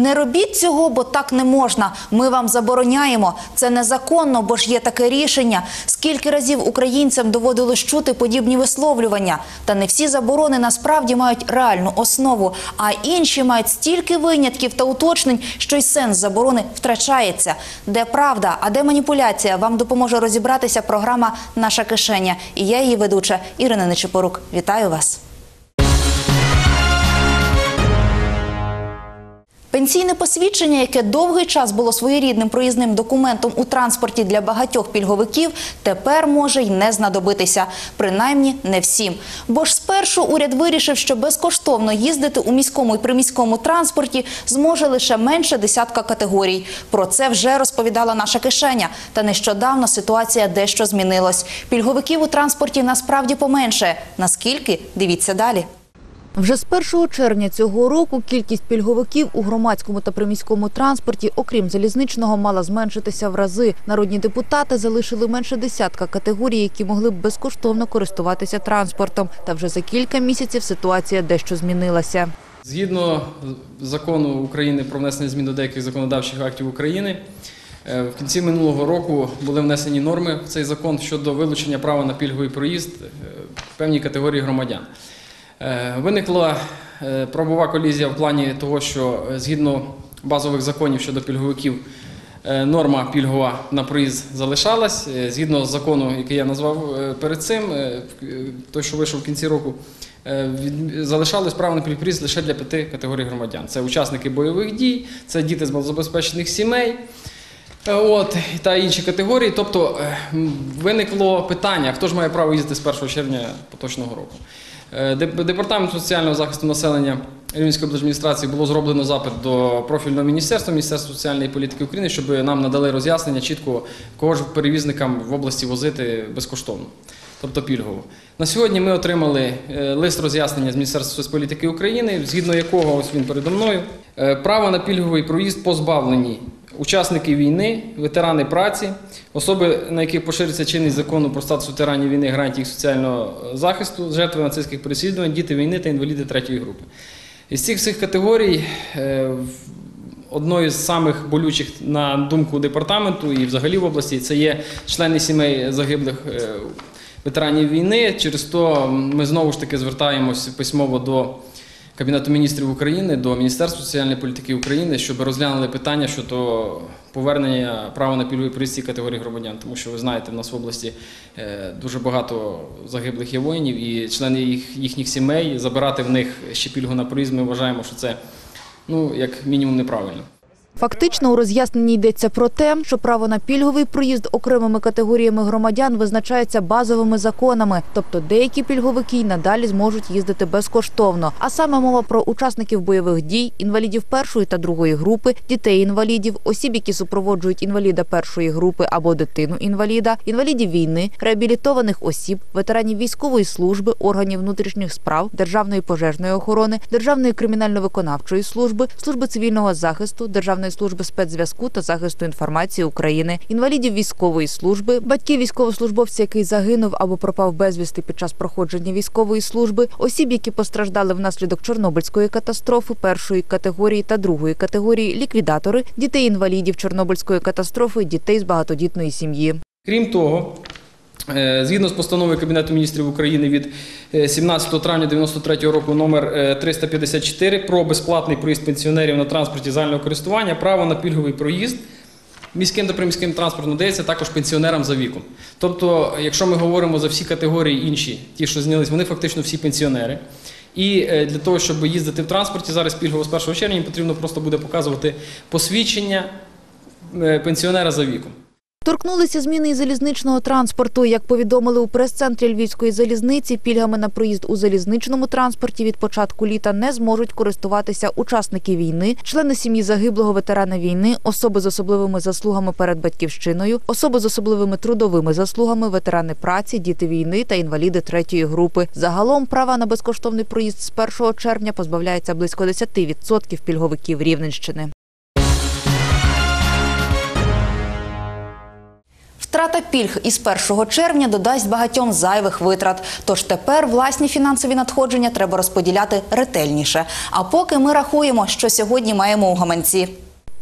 Не робіть цього, бо так не можна. Ми вам забороняємо. Це незаконно, бо ж є таке рішення. Скільки разів українцям доводилось чути подібні висловлювання? Та не всі заборони насправді мають реальну основу, а інші мають стільки винятків та уточнень, що й сенс заборони втрачається. Де правда, а де маніпуляція? Вам допоможе розібратися програма Наша кишеня. І я її ведуча Ірина Нечипорук. Вітаю вас. Пенсійне посвідчення, яке довгий час було своєрідним проїзним документом у транспорті для багатьох пільговиків, тепер може й не знадобитися. Принаймні не всім. Бо ж спершу уряд вирішив, що безкоштовно їздити у міському і приміському транспорті зможе лише менше десятка категорій. Про це вже розповідала наша кишеня. Та нещодавно ситуація дещо змінилась. Пільговиків у транспорті насправді поменше. Наскільки? Дивіться далі. Вже з 1 червня цього року кількість пільговиків у громадському та приміському транспорті, окрім залізничного, мала зменшитися в рази. Народні депутати залишили менше десятка категорій, які могли б безкоштовно користуватися транспортом. Та вже за кілька місяців ситуація дещо змінилася. Згідно закону України про внесення змін до деяких законодавчих актів України, е, в кінці минулого року були внесені норми в цей закон щодо вилучення права на пільговий проїзд е, певній категорії громадян. Е, Виникла е, правова колізія в плані того, що е, згідно базових законів щодо пільговиків норма пільгова на проїзд залишалась. Згідно з закону, який я назвав перед цим, той, що вийшов в кінці року, залишалось право на пільговий лише для п'яти категорій громадян. Це учасники бойових дій, це діти з малозабезпечених сімей. От та інші категорії. Тобто виникло питання, хто ж має право їздити з 1 червня поточного року. Е, Деп- Департамент соціального захисту населення Рівненської облдержадміністрації було зроблено запит до профільного міністерства, Міністерства соціальної політики України, щоб нам надали роз'яснення чітко, кого ж перевізникам в області возити безкоштовно, тобто пільгово. На сьогодні ми отримали е, лист роз'яснення з Міністерства соцполітики України, згідно якого ось він передо мною. Е, Право на пільговий проїзд позбавлені учасники війни, ветерани праці, особи, на яких поширюється чинність закону про статус ветеранів війни, гарантій їх соціального е, захисту, жертви нацистських переслідувань, діти війни та інваліди третьої групи. Із цих всіх категорій е, одною з самих болючих на думку департаменту і взагалі в області це є члени сімей загиблих ветеранів війни. Через то ми знову ж таки звертаємося письмово до Кабінету міністрів України, до Міністерства соціальної політики України, щоб розглянули питання щодо повернення права на пільгові проїзд категорії громадян. Тому що ви знаєте, в нас в області е, дуже багато загиблих є воїнів і члени їх, їхніх сімей. Забирати в них ще пільгу на проїзд, ми вважаємо, що це ну, як мінімум неправильно. Фактично у роз'ясненні йдеться про те, що право на пільговий проїзд окремими категоріями громадян визначається базовими законами, тобто деякі пільговики й надалі зможуть їздити безкоштовно. А саме мова про учасників бойових дій, інвалідів першої та другої групи, дітей-інвалідів, осіб, які супроводжують інваліда першої групи або дитину інваліда, інвалідів війни, реабілітованих осіб, ветеранів військової служби, органів внутрішніх справ, державної пожежної охорони, державної кримінально-виконавчої служби, служби цивільного захисту, державної служби спецзв'язку та захисту інформації України, інвалідів військової служби, батьків військовослужбовця, який загинув або пропав безвісти під час проходження військової служби, осіб, які постраждали внаслідок Чорнобильської катастрофи першої категорії та другої категорії, ліквідатори, дітей інвалідів Чорнобильської катастрофи, дітей з багатодітної сім'ї. Крім того, згідно з постановою Кабінету міністрів України від е, 17 травня 1993 року номер е, 354 про безплатний проїзд пенсіонерів на транспорті загального користування, право на пільговий проїзд міським та приміським транспортом надається також пенсіонерам за віком. Тобто, якщо ми говоримо за всі категорії інші, ті, що знялись, вони фактично всі пенсіонери. І е, для того, щоб їздити в транспорті зараз пільгово з 1 червня, потрібно просто буде показувати посвідчення е, пенсіонера за віком. Торкнулися зміни і залізничного транспорту. Як повідомили у прес-центрі Львівської залізниці, пільгами на проїзд у залізничному транспорті від початку літа не зможуть користуватися учасники війни, члени сім'ї загиблого ветерана війни, особи з особливими заслугами перед батьківщиною, особи з особливими трудовими заслугами, ветерани праці, діти війни та інваліди третьої групи. Загалом права на безкоштовний проїзд з 1 червня позбавляється близько 10% пільговиків Рівненщини. Втрата пільг із 1 червня додасть багатьом зайвих витрат. Тож тепер власні фінансові надходження треба розподіляти ретельніше. А поки ми рахуємо, що сьогодні маємо у гаманці.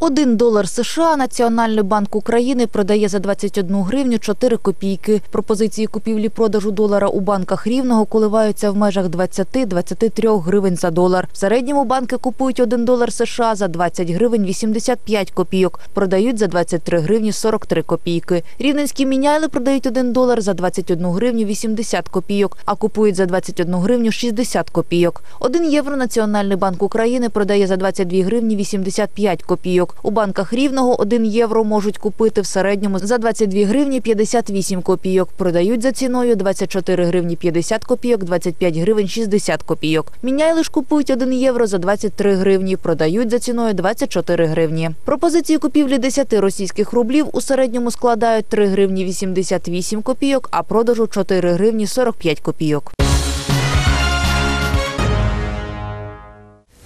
Один долар США Національний банк України продає за 21 гривню 4 копійки. Пропозиції купівлі-продажу долара у банках рівного коливаються в межах 20-23 гривень за долар. В середньому банки купують 1 долар США за 20 гривень 85 копійок, продають за 23 гривні 43 копійки. Рівненські міняйли продають 1 долар за 21 гривню 80 копійок, а купують за 21 гривню 60 копійок. 1 євро Національний банк України продає за 22 гривні 85 копійок. У банках Рівного 1 євро можуть купити в середньому за 22 гривні 58 копійок. Продають за ціною 24 гривні 50 копійок, 25 гривень 60 копійок. Міняйли ж купують 1 євро за 23 гривні, продають за ціною 24 гривні. Пропозиції купівлі 10 російських рублів у середньому складають 3 гривні 88 копійок, а продажу 4 гривні 45 копійок.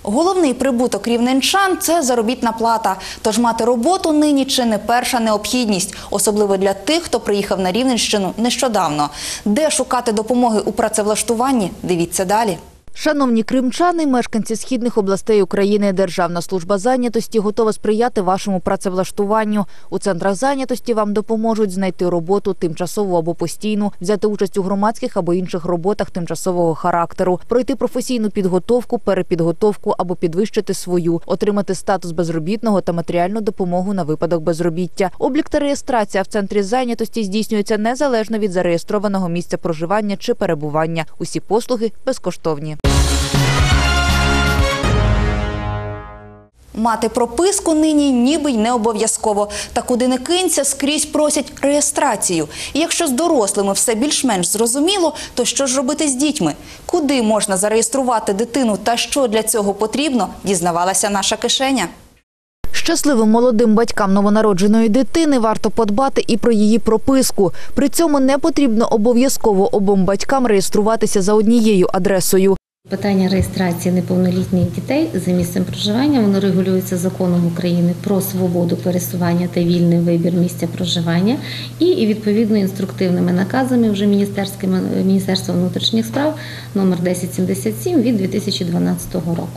Головний прибуток рівненчан – це заробітна плата. Тож мати роботу нині чи не перша необхідність, особливо для тих, хто приїхав на Рівненщину нещодавно. Де шукати допомоги у працевлаштуванні? Дивіться далі. Шановні кримчани, мешканці східних областей України, Державна служба зайнятості готова сприяти вашому працевлаштуванню. У центрах зайнятості вам допоможуть знайти роботу тимчасову або постійну, взяти участь у громадських або інших роботах тимчасового характеру, пройти професійну підготовку, перепідготовку або підвищити свою, отримати статус безробітного та матеріальну допомогу на випадок безробіття. Облік та реєстрація в центрі зайнятості здійснюється незалежно від зареєстрованого місця проживання чи перебування. Усі послуги безкоштовні. Мати прописку нині ніби й не обов'язково. Та куди не кинься, скрізь просять реєстрацію. І якщо з дорослими все більш-менш зрозуміло, то що ж робити з дітьми? Куди можна зареєструвати дитину та що для цього потрібно, дізнавалася наша кишеня. Щасливим молодим батькам новонародженої дитини варто подбати і про її прописку. При цьому не потрібно обов'язково обом батькам реєструватися за однією адресою. Питання реєстрації неповнолітніх дітей за місцем проживання воно регулюється законом України про свободу пересування та вільний вибір місця проживання і відповідно інструктивними наказами вже Міністерства внутрішніх справ номер 1077 від 2012 року.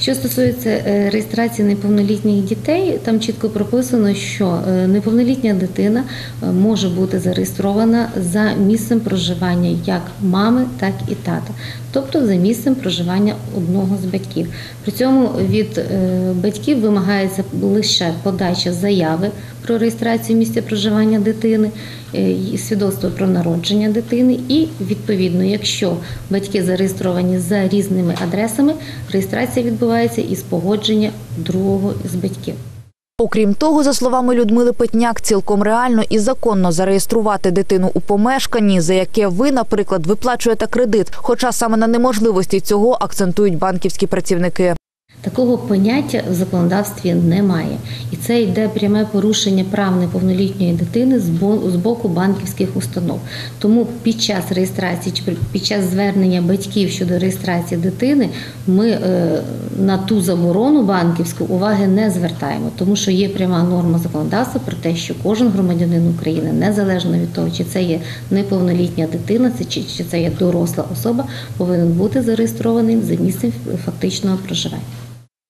Що стосується е, реєстрації неповнолітніх дітей, там чітко прописано, що е, неповнолітня дитина е, може бути зареєстрована за місцем проживання як мами, так і тата, тобто за місцем проживання одного з батьків. При цьому від батьків вимагається лише подача заяви про реєстрацію місця проживання дитини, свідоцтво про народження дитини, і відповідно, якщо батьки зареєстровані за різними адресами, реєстрація відбувається із погодження другого з батьків. Окрім того, за словами Людмили Петняк, цілком реально і законно зареєструвати дитину у помешканні, за яке ви, наприклад, виплачуєте кредит. Хоча саме на неможливості цього акцентують банківські працівники. Такого поняття в законодавстві немає, і це йде пряме порушення прав неповнолітньої дитини з боку банківських установ. Тому під час реєстрації чи під час звернення батьків щодо реєстрації дитини ми е, на ту заборону банківську уваги не звертаємо, тому що є пряма норма законодавства про те, що кожен громадянин України, незалежно від того, чи це є неповнолітня дитина, чи це є доросла особа, повинен бути зареєстрований за місцем фактичного проживання.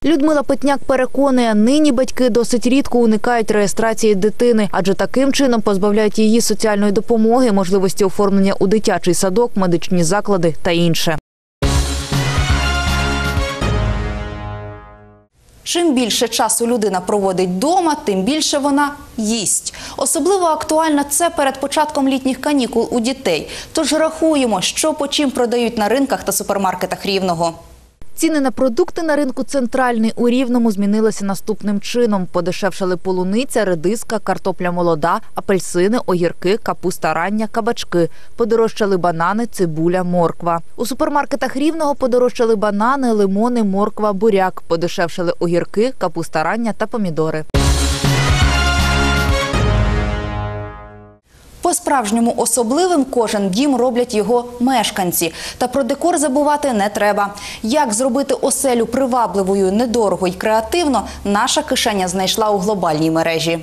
Людмила Петняк переконує, нині батьки досить рідко уникають реєстрації дитини, адже таким чином позбавляють її соціальної допомоги, можливості оформлення у дитячий садок, медичні заклади та інше. Чим більше часу людина проводить вдома, тим більше вона їсть. Особливо актуально це перед початком літніх канікул у дітей. Тож рахуємо, що по чим продають на ринках та супермаркетах рівного. Ціни на продукти на ринку центральний у Рівному змінилися наступним чином. Подешевшали полуниця, редиска, картопля молода, апельсини, огірки, капуста рання, кабачки. Подорожчали банани, цибуля, морква. У супермаркетах Рівного подорожчали банани, лимони, морква, буряк. Подешевшали огірки, капуста рання та помідори. По-справжньому особливим кожен дім роблять його мешканці. Та про декор забувати не треба. Як зробити оселю привабливою, недорого й креативно, наша кишеня знайшла у глобальній мережі.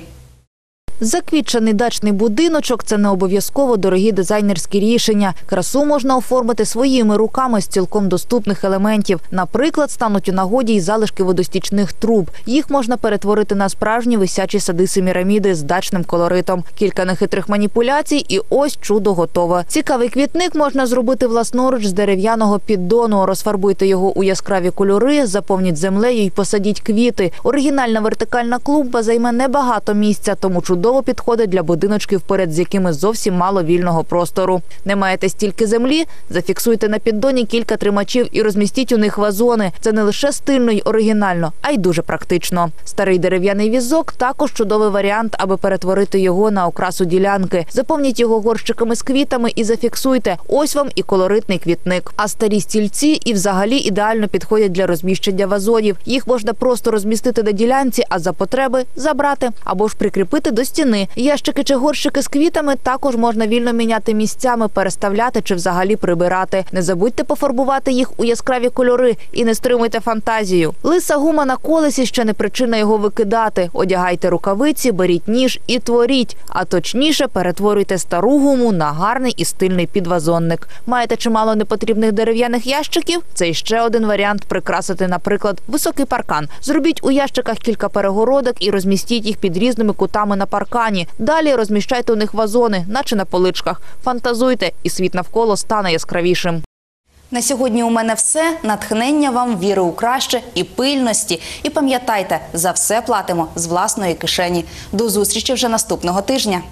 Заквітчений дачний будиночок це не обов'язково дорогі дизайнерські рішення. Красу можна оформити своїми руками з цілком доступних елементів. Наприклад, стануть у нагоді й залишки водостічних труб. Їх можна перетворити на справжні висячі сади семіраміди з дачним колоритом. Кілька нехитрих маніпуляцій, і ось чудо готове. Цікавий квітник можна зробити власноруч з дерев'яного піддону. Розфарбуйте його у яскраві кольори, заповніть землею і посадіть квіти. Оригінальна вертикальна клумба займе небагато місця, тому чудово підходить для будиночків, поряд з якими зовсім мало вільного простору. Не маєте стільки землі? Зафіксуйте на піддоні кілька тримачів і розмістіть у них вазони. Це не лише стильно й оригінально, а й дуже практично. Старий дерев'яний візок також чудовий варіант, аби перетворити його на окрасу ділянки. Заповніть його горщиками з квітами і зафіксуйте. Ось вам і колоритний квітник. А старі стільці і взагалі ідеально підходять для розміщення вазонів. Їх можна просто розмістити на ділянці, а за потреби забрати або ж прикріпити до стіни. Ящики чи горщики з квітами також можна вільно міняти місцями, переставляти чи взагалі прибирати. Не забудьте пофарбувати їх у яскраві кольори і не стримуйте фантазію. Лиса гума на колесі ще не причина його викидати. Одягайте рукавиці, беріть ніж і творіть. А точніше перетворюйте стару гуму на гарний і стильний підвазонник. Маєте чимало непотрібних дерев'яних ящиків? Це іще один варіант прикрасити, наприклад, високий паркан. Зробіть у ящиках кілька перегородок і розмістіть їх під різними кутами на паркані. Далі розміщайте у них вазони, наче на поличках. Фантазуйте, і світ навколо стане яскравішим. На сьогодні у мене все. Натхнення вам, віри у краще і пильності. І пам'ятайте, за все платимо з власної кишені. До зустрічі вже наступного тижня.